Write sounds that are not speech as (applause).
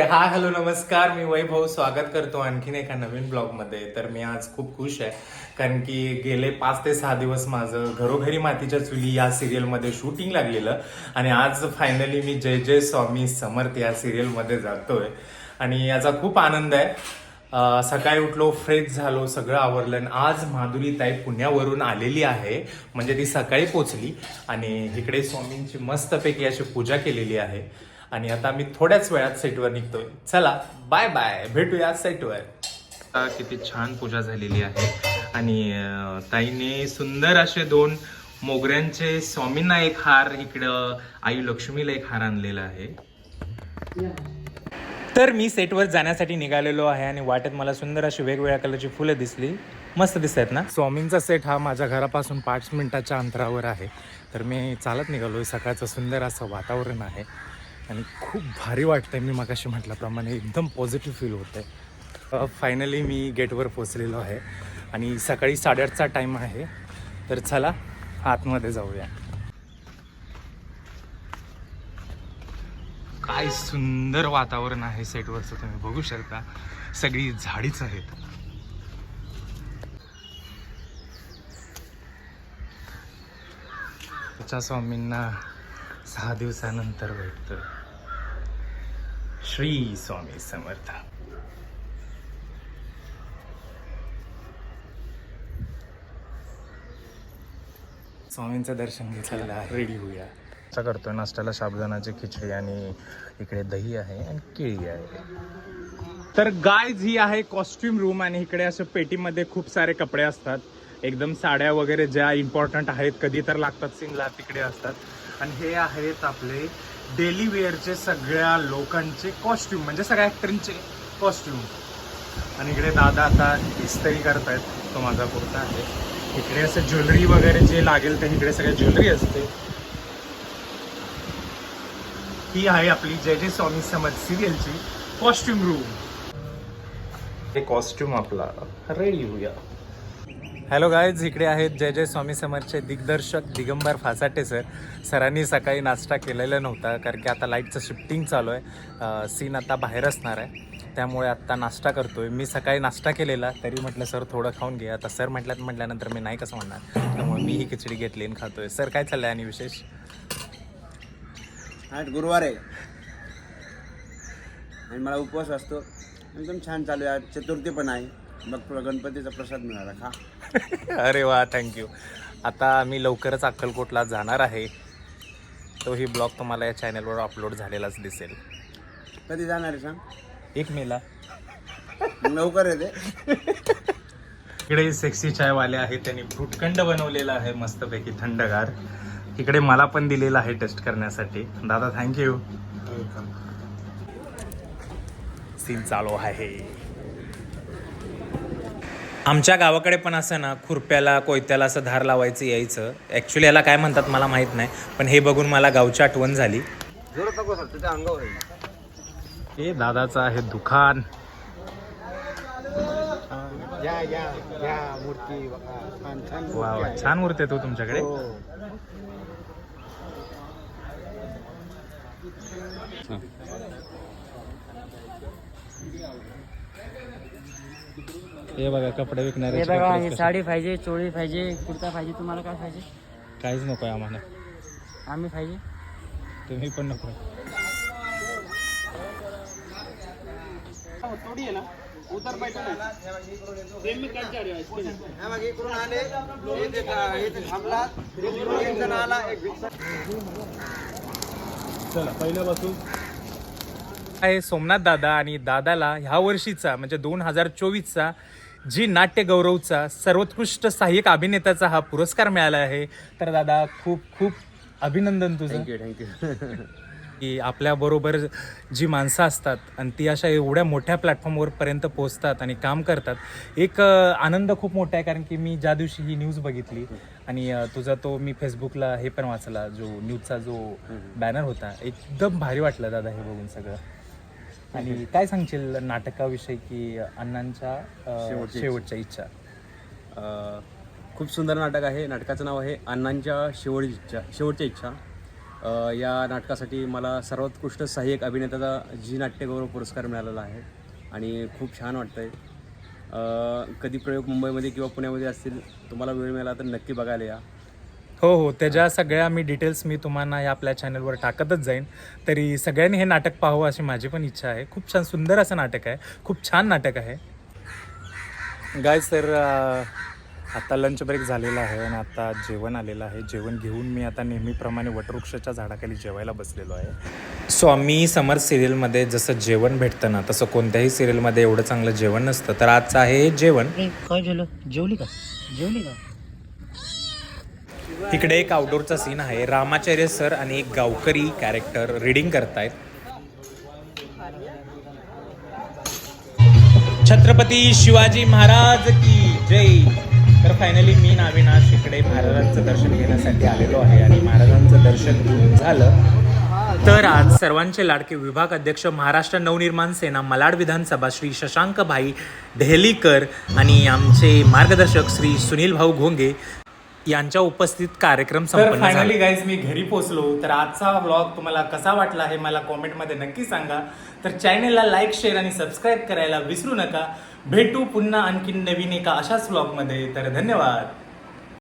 हा हॅलो नमस्कार. मी वैभव. स्वागत करतो आणखीन एका नवीन ब्लॉगमध्ये. तर मी आज खूप खुश आहे कारण की गेले पाच ते सहा दिवस माझं घरोघरी मातीच्या चुली या सिरियलमध्ये शूटिंग लागलेलं आणि आज फायनली मी जय जय स्वामी समर्थ या सिरियलमध्ये जातोय. आणि याचा खूप आनंद आहे. सकाळी उठलो फ्रेश झालो सगळं आवरलं आणि आज माधुरी ताई पुण्यावरून आलेली आहे. म्हणजे ती सकाळी पोचली आणि इकडे स्वामींची मस्तपैकी अशी पूजा केलेली आहे. आणि आता मी थोड्याच वेळात सेटवर निघतोय. चला बाय बाय भेटूया सेटवर. आता किती छान पूजा झालेली आहे. आणि ताईने सुंदर असे दोन मोगऱ्यांचे स्वामींना एक हार इकडं आई लक्ष्मीला एक हार आणलेला आहे. तर मी सेटवर जाण्यासाठी निघालेलो आहे आणि वाटेत मला सुंदर अशी वेगवेगळ्या कलरची फुलं दिसली. मस्त दिसत आहेत ना? स्वामींचा सेट हा माझ्या घरापासून पाच मिनिटाच्या अंतरावर आहे. तर मी चालत निघालो सकाळचं सुंदर असं वातावरण आहे. आणि खूप भारी वाटतंय मी मगाशी म्हटल्याप्रमाणे. एकदम पॉझिटिव्ह फील होतंय. फायनली मी गेटवर पोचलेलो आहे. आणि सकाळी साडेआठचा टाईम आहे. तर चला आतमध्ये जाऊया. काय सुंदर वातावरण आहे सेटवरचं तुम्ही बघू शकता. सगळी झाडीच आहेत. त्याच्या स्वामींना सहा दिवसानंतर भेटतं श्री स्वामी समर्थ स्वामींचं दर्शन घेतलेलं आहे. रेडी होऊया. असा करतोय नाश्त्याला साबुदाणाची खिचडी आणि इकडे दही आहे आणि केळी आहे. तर गायज ही आहे कॉस्ट्युम रूम आणि इकडे असं पेटीमध्ये खूप सारे कपडे असतात. एकदम साड्या वगैरे ज्या इम्पॉर्टंट आहेत कधी तर लागतात सीनला तिकडे असतात. आणि हे आहेत आपले डेली वेअरचे सगळ्या लोकांचे कॉस्ट्युम म्हणजे सगळ्या ॲक्टरींचे कॉस्ट्युम आणि इकडे दादा आता इस्त्री करतायत तो माझा कुर्ता आहे. इकडे असं ज्वेलरी वगैरे जे लागेल ते इकडे सगळ्या ज्वेलरी असते. ही आहे आपली जय जय स्वामी समज सिरियलची कॉस्ट्युम रूम हे कॉस्ट्युम आपला. रेडी होऊया हॅलो गायज इकडे आहेत जय जय स्वामी समर्थचे दिग्दर्शक दिगंबर फासाटे सर सरांनी सकाळी नाश्ता केलेला नव्हता कारण की आता लाईटचं शिफ्टिंग चालू आहे. सीन आता बाहेर असणार आहे. त्यामुळे आत्ता नाश्ता करतो आहे मी सकाळी नाश्ता केलेला तरी म्हटलं सर थोडं खाऊन घे. आता सर म्हटल्यात म्हटल्यानंतर मी नाही कसं म्हणणार. त्यामुळे मी ही खिचडी घेतली आणि खातो आहे सर काय चाललं आहे आणि विशेष? आज गुरुवार आहे. आणि मला उपवास असतो. एकदम छान चालू आहे. आज चतुर्थी पण आहे. मग तुला गणपतीचा प्रसाद मिळाला खा (laughs) अरे वा थँक्यू आता मी लवकरच अक्कलकोटला जाणार आहे. तोही ब्लॉग तुम्हाला या चॅनलवर अपलोड झालेलाच दिसेल. कधी जाणार आहे सांग? एक मेला. लवकर येते. इकडे सेक्सी चायवाले आहेत त्यांनी फ्रूटखंड बनवलेला आहे मस्तपैकी थंडगार. इकडे मला पण दिलेला आहे टेस्ट करण्यासाठी. दादा थँक्यू सीन चालू आहे. आमच्या गावाकडे पण असं ना खुरप्याला कोयत्याला असं धार लावायचं यायचं ॲक्च्युली याला काय म्हणतात मला माहीत नाही पण हे बघून मला गावची आठवण झाली जोरात नको सर तुझ्या अंगावर आहे. हे दादाचं आहे दुकान या या या मूर्ती बघा छान छान मूर्ती वा वा. छान मूर्ती आहे तो तुमच्याकडे हो. हे बघा कपडे विकणारे हे बघा हे साडी पाहिजे चोळी पाहिजे कुर्ता पाहिजे तुम्हाला काय पाहिजे? काहीच नको आहे आम्हाला. आम्ही पाहिजे. तुम्ही पण नको. मग इकडून आले हे ते का- ते थांबला एक जण आला एक भिक्षा आहे सोमनाथ दादा आणि दादाला ह्या वर्षीचा म्हणजे दोन हजार चोवीसचा जी नाट्य गौरवचा सर्वोत्कृष्ट सहाय्यक अभिनेत्याचा हा पुरस्कार मिळाला आहे. तर दादा खूप खूप अभिनंदन तुझं. थँक्यू थँक्यू (laughs) की आपल्याबरोबर जी माणसं असतात आणि ती अशा एवढ्या मोठ्या प्लॅटफॉर्मवर पर्यंत पोहोचतात आणि काम करतात. एक अ, आनंद खूप मोठा आहे कारण की मी ज्या दिवशी ही न्यूज बघितली आणि अ, तुझा तो मी फेसबुकला हे पण वाचला जो न्यूजचा जो बॅनर होता. एकदम भारी वाटलं दादा हे बघून सगळं. आणि काय सांगशील नाटकाविषयी की अण्णांच्या शेवटच्या इच्छा? खूप सुंदर नाटक आहे. नाटकाचं नाव आहे अण्णांच्या शेवटची इच्छा शेवटच्या इच्छा. या नाटकासाठी मला सर्वोत्कृष्ट सहाय्यक अभिनेत्याचा जी नाट्यगौरव पुरस्कार मिळालेला आहे आणि खूप छान वाटतं आहे कधी प्रयोग मुंबईमध्ये किंवा पुण्यामध्ये असतील तुम्हाला वेळ मिळाला तर नक्की बघायला या. हो हो. त्याच्या सगळ्या मी डिटेल्स मी तुम्हाला या आपल्या चॅनलवर टाकतच जाईन. तरी सगळ्यांनी हे नाटक पाहावं अशी माझी पण इच्छा आहे. खूप छान सुंदर असं नाटक आहे. खूप छान नाटक आहे. गाय सर आता लंच ब्रेक झालेला आहे आणि आता जेवण आलेलं आहे. जेवण घेऊन मी आता नेहमीप्रमाणे वटवृक्षाच्या झाडाखाली जेवायला बसलेलो आहे. स्वामी समर सिरियलमध्ये जसं जेवण भेटतं ना तसं कोणत्याही सिरियलमध्ये एवढं चांगलं जेवण नसतं. तर आजचं आहे जेवण. काय झालं? जेवली का? जेवली का? तिकडे एक आउटडोरचा सीन आहे. रामाचार्य सर आणि एक गावकरी कॅरेक्टर रिडिंग करतायत. छत्रपती शिवाजी महाराज की जय. तर फायनली मी नाविनाश इकडे महाराजांचं दर्शन घेण्यासाठी आलेलो आहे आणि महाराजांचं दर्शन घेऊन झालं. तर आज सर्वांचे लाडके विभाग अध्यक्ष महाराष्ट्र नवनिर्माण सेना मलाड विधानसभा श्री शशांक भाई ढेलीकर आणि आमचे मार्गदर्शक श्री सुनील भाऊ घोंगे यांच्या उपस्थित कार्यक्रम संपन्न फायनली गाईज मी घरी पोहोचलो. तर आजचा व्लॉग तुम्हाला कसा वाटला हे मला कॉमेंटमध्ये नक्की सांगा. तर चॅनेलला लाईक शेअर आणि सबस्क्राईब करायला विसरू नका. भेटू पुन्हा आणखीन नवीन एका अशाच व्लॉगमध्ये तर धन्यवाद.